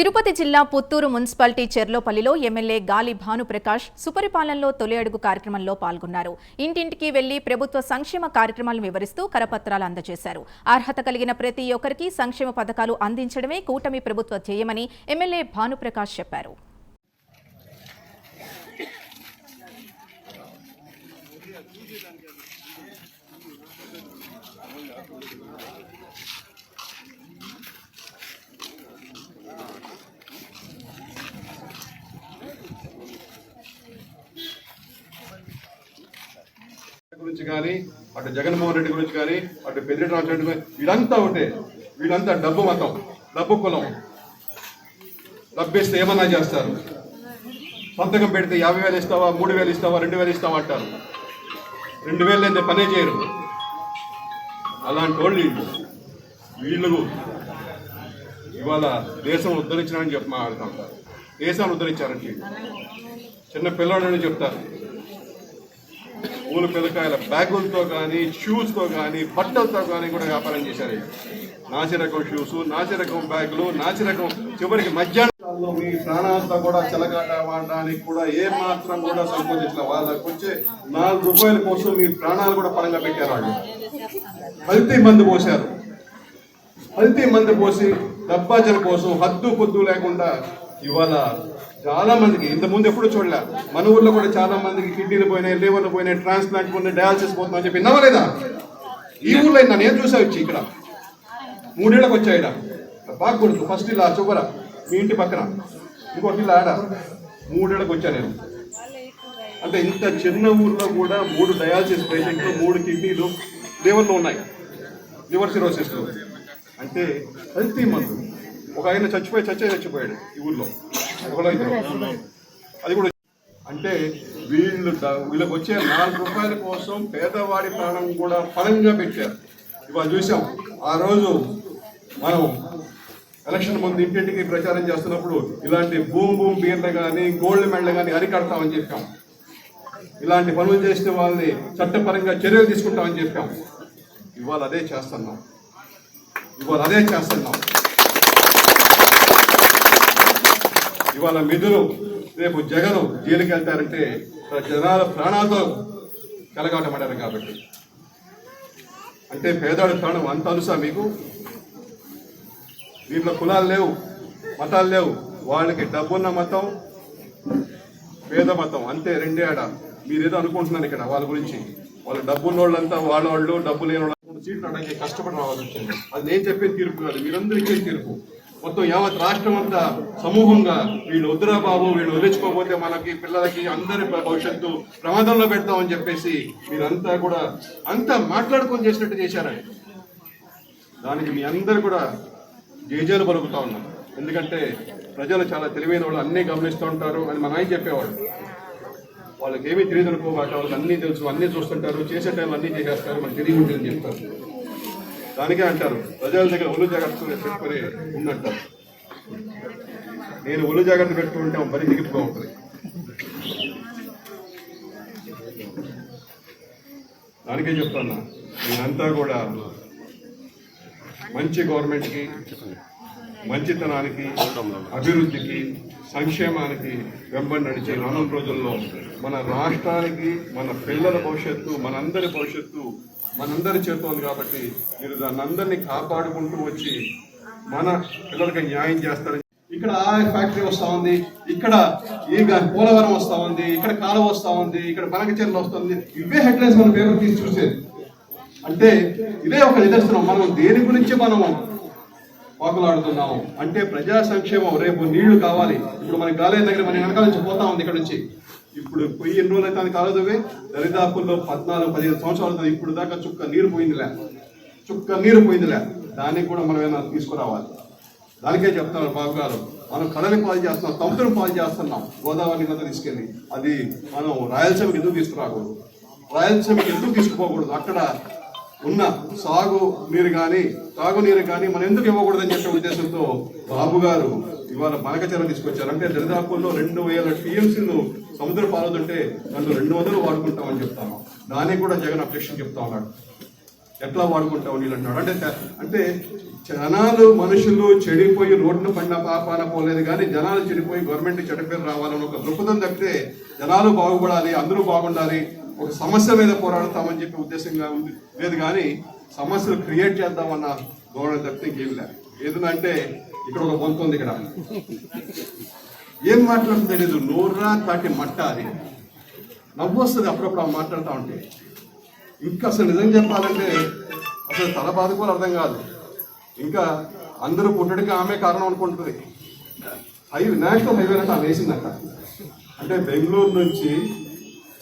తిరుపతి జిల్లా Puttur municipality చెర్లోపల్లిలో MLA గాలి భానుప్రకాష్ సుపరిపాలనలో తొలి అడుగు కార్యక్రమంలో పాల్గొన్నారు. ఇంటింటికి వెళ్ళి ప్రభుత్వ సంక్షేమ కార్యక్రమాలను వివరిస్తూ కరపత్రాలు అందజేశారు. అర్హత కలిగిన ప్రతి ఒక్కరికి సంక్షేమ పథకాలు అందించడమే కూటమి ప్రభుత్వ ధ్యేయమని ఎమ్మెల్యే భానుప్రకాష్ చెప్పారు. గురించి కానీ అటు జగన్మోహన్ రెడ్డి గురించి కానీ అటు పెద్దిరెడ్డి రామచంద్ర గురించి వీళ్ళంతా ఒకటే. వీళ్ళంతా డబ్బు మతం డబ్బు కులం. డబ్బిస్తే ఏమన్నా చేస్తారు? సంతకం పెడితే యాభై వేలు ఇస్తావా మూడు వేలు ఇస్తావా రెండు వేలు ఇస్తావా అంటారు. రెండు వేలు అయితే పనే చేయరు. అలాంటి వాళ్ళు వీళ్ళు. వీళ్ళు ఇవాళ దేశం ఉద్ధరించినారని చెప్పి మాట్లాడుతూ ఉంటారు. దేశాన్ని ఉద్ధరించారని చిన్న పిల్లవాడని చెప్తారు. పూల పిల్లకాయల బ్యాగులతో కానీ షూస్తో కానీ బట్టలతో కానీ కూడా వ్యాపారం చేశారు. నాసిరకం షూస్ నాసిరకం బ్యాగులు నాసిరకం చివరికి మధ్యాహ్నంలో మీ ప్రాణాలతో కూడా చెలగాట వాడడానికి కూడా ఏ మాత్రం కూడా సంకోచించిన వాళ్ళకి వచ్చే నాలుగు రూపాయల కోసం మీ ప్రాణాలు కూడా పరంగా పెట్టారు వాళ్ళు. కల్తీ మందు పోశారు. కల్తీ మందు పోసి డబ్బాజల కోసం హద్దు పొద్దు లేకుండా ఇవాళ చాలా మందికి ఇంత ముందు ఎప్పుడు చూడలే. మన ఊర్లో కూడా చాలా మందికి కిడ్నీలు పోయినాయి లేవర్లు పోయినాయి ట్రాన్స్ప్లాంట్ పోయినాయి డయాలసిస్ పోతున్నాం చెప్పి నవ్వలేదా ఈ ఊర్లో అయినా నేను చూసా వచ్చి ఇక్కడ. మూడేళ్ళకి వచ్చాయి బాగా కొడుకు ఫస్ట్ ఇలా చివర మీ ఇంటి పక్కన. ఇంకోటి ఇలా ఆడ. మూడేళ్ళకి వచ్చా నేను. అంటే ఇంత చిన్న ఊర్లో కూడా మూడు డయాలసిస్ పేషెంట్లు మూడు కిడ్నీలు లివర్లో ఉన్నాయి. లివర్ సిరోసిస్ అంటే హెల్తీ మందు. ఒక ఆయన చచ్చిపోయి చచ్చే చచ్చిపోయాడు ఈ ఊర్లో. అది కూడా అంటే వీళ్ళు వీళ్ళకి వచ్చే నాలుగు రూపాయల కోసం పేదవాడి ప్రాణం కూడా పరంగా పెట్టారు. ఇవాళ చూసాం ఆ రోజు మనం ఎలక్షన్ ముందు ఇంటింటికి ప్రచారం చేస్తున్నప్పుడు ఇలాంటి భూమి భూమి బీర్లు కానీ గోల్డ్ మెడల్ కానీ అరికడతామని చెప్పాం. ఇలాంటి పనులు చేసిన వాళ్ళని చట్టపరంగా చర్యలు తీసుకుంటామని చెప్పాం. ఇవాళ అదే చేస్తున్నాం. ఇవాళ అదే చేస్తున్నాం. ఇవాళ మిథులు రేపు జగను జైలుకి వెళ్తారంటే జనాల ప్రాణాలతో కలగాటపడారు కాబట్టి. అంటే పేదవాడి ప్రాణం అంత అనుసా మీకు? దీంట్లో కులాలు లేవు మతాలు లేవు. వాళ్ళకి డబ్బున్న మతం పేద మతం అంతే రెండే ఆడ. మీరేదో అనుకుంటున్నారు ఇక్కడ వాళ్ళ గురించి. వాళ్ళ డబ్బున్న వాళ్ళంతా వాళ్ళ వాళ్ళు డబ్బు లేని వాళ్ళు సీట్లు అడగ కష్టపడి రావాల్సి వచ్చింది. అది నేను చెప్పే తీర్పు కాదు మీరందరికీ తీర్పు. మొత్తం యావత్ రాష్ట్రం అంతా సమూహంగా వీళ్ళు వద్దురా బాబు వీళ్ళు వదిలించుకోకపోతే మనకి పిల్లలకి అందరి భవిష్యత్తు ప్రమాదంలో పెడతామని చెప్పేసి మీరంతా కూడా అంతా మాట్లాడుకొని చేసినట్టు చేశారని దానికి మీ అందరు కూడా జేజేలు పలుకుతా ఉన్నాం. ఎందుకంటే ప్రజలు చాలా తెలివైన వాళ్ళు అన్నీ గమనిస్తూ ఉంటారు అని మన ఆయన చెప్పేవాడు వాళ్ళకి ఏమీ తెలియదు అనుకోమాట వాళ్ళకి అన్నీ తెలుసు అన్నీ చూస్తుంటారు చేసే టైంలో అన్నీ చేసేస్తారు మనకి తెలియ ఉంటుందని చెప్తారు? దానికే అంటారు. ప్రజల దగ్గర ఒళ్ళు జాగ్రత్త పెట్టుకుని ఉందంటారు నేను ఒళ్ళు జాగ్రత్త పెట్టుకుంటే పని దిగిపోగా ఉంటుంది. దానికే చెప్తున్నా నేనంతా కూడా మంచి గవర్నమెంట్కి మంచితనానికి అభివృద్ధికి సంక్షేమానికి వెంబడి నడిచే రానున్న రోజుల్లో మన రాష్ట్రానికి మన పిల్లల భవిష్యత్తు మనందరి భవిష్యత్తు మనందరి చేతిలో ఉంది కాబట్టి మీరు దాన్ని అందరినీ కాపాడుకుంటూ వచ్చి మన పిల్లలకి న్యాయం చేస్తారని ఇక్కడ ఆ ఫ్యాక్టరీ వస్తా ఉంది. ఇక్కడ ఈ పోలవరం వస్తా ఉంది. ఇక్కడ కాలువ వస్తా ఉంది. ఇక్కడ బనకచెర్ల వస్తుంది ఇవే హెడ్లైన్స్ మన పేపర్ తీసి చూసేది. అంటే ఇదే ఒక నిదర్శనం. మనం దేని గురించి మనం పాకులాడుతున్నాము అంటే ప్రజా సంక్షేమం. రేపు నీళ్ళు కావాలి. ఇప్పుడు మనకి గాలే దగ్గర మన వెనకాల నుంచి పోతా ఉంది ఇక్కడ నుంచి. ఇప్పుడు పోయి ఎన్ని రోజులు అయితే కాలదువే దరిదాపుల్లో పద్నాలుగు పదిహేను సంవత్సరాలు ఇప్పుడు దాకా చుక్క నీరు పోయిందిలే. చుక్క నీరు పోయిందిలే. దానికి కూడా మనం ఏమైనా తీసుకురావాలి. దానికే చెప్తున్నారు బాబు గారు. మనం కడలి పాలు చేస్తున్నాం తమ్ముతులు పాలు చేస్తున్నాం. గోదావరి నది తీసుకెళ్ళి. అది మనం రాయలసీమకి ఎందుకు తీసుకురాకూడదు? రాయలసీమకి ఎందుకు తీసుకుపోకూడదు? అక్కడ ఉన్న సాగు నీరు కానీ తాగునీరు కానీ మనం ఎందుకు ఇవ్వకూడదని చెప్పే ఉద్దేశంతో బాబు గారు ఇవాళ బనకచెర తీసుకొచ్చారు. అంటే దరిదాపుల్లో రెండు వేల టీఎంసీలు సముద్ర పాలదుంటే నన్ను రెండు వందలు వాడుకుంటామని చెప్తాను. దానికి కూడా జగన్ అబ్జెక్షన్ చెప్తా ఉన్నాడు. ఎట్లా వాడుకుంటావు నీళ్ళు అంటాడు అంటే అంటే జనాలు మనుషులు చెడిపోయి రోడ్డును పడిన పాపాన పోలేదు కానీ జనాలు చెడిపోయి గవర్నమెంట్ చెడ్డ రావాలని ఒక దృక్పథం తప్పితే జనాలు బాగుపడాలి అందరూ బాగుండాలి ఒక సమస్య మీద పోరాడతామని చెప్పి ఉద్దేశంగా ఉంది. లేదు కానీ సమస్యలు క్రియేట్ చేద్దామన్న ధోరణి తప్పితే ఇంకేం లేదు. ఏదంటే ఇక్కడ ఒక బొంత ఉంది ఇక్కడ. ఏం మాట్లాడుతుంది తెలియదు నోర్రా తాటి మట్ట అది. నవ్వు వస్తుంది అప్పుడప్పుడు ఆ మాట్లాడుతూ ఉంటే. ఇంకా అసలు నిజం చెప్పాలంటే అసలు తల బాధ కూడా అర్థం కాదు. ఇంకా అందరూ పుట్టడికి ఆమె కారణం అనుకుంటుంది. హైవే నేషనల్ హైవే అంటే ఆమె వేసిందంట. అంటే బెంగళూరు నుంచి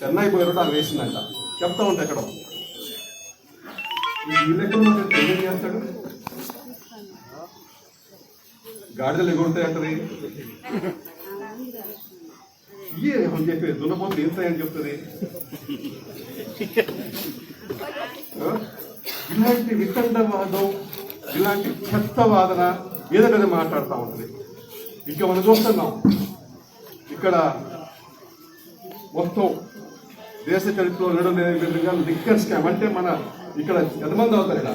చెన్నై పోయినట్టు ఆమె వేసిందంట. చెప్తా ఉంటా ఎక్కడ. ఏం చేస్తాడు? గాడిదలు ఎగురుతాయి అంటది ఇయ్యే అని చెప్పి దున్నపోతులు ఎంత అని చెప్తుంది ఇలాంటి వితండవాదం ఇలాంటి చెత్త వాదన ఏదో మాట్లాడుతూ ఉంటుంది. ఇంకా మనం చూస్తున్నాం. ఇక్కడ మొత్తం దేశ చరిత్రలో రెండు లేని విధంగా లిక్కర్ స్కామ్ అంటే మన ఇక్కడ ఎంతమంది అవుతారు ఇలా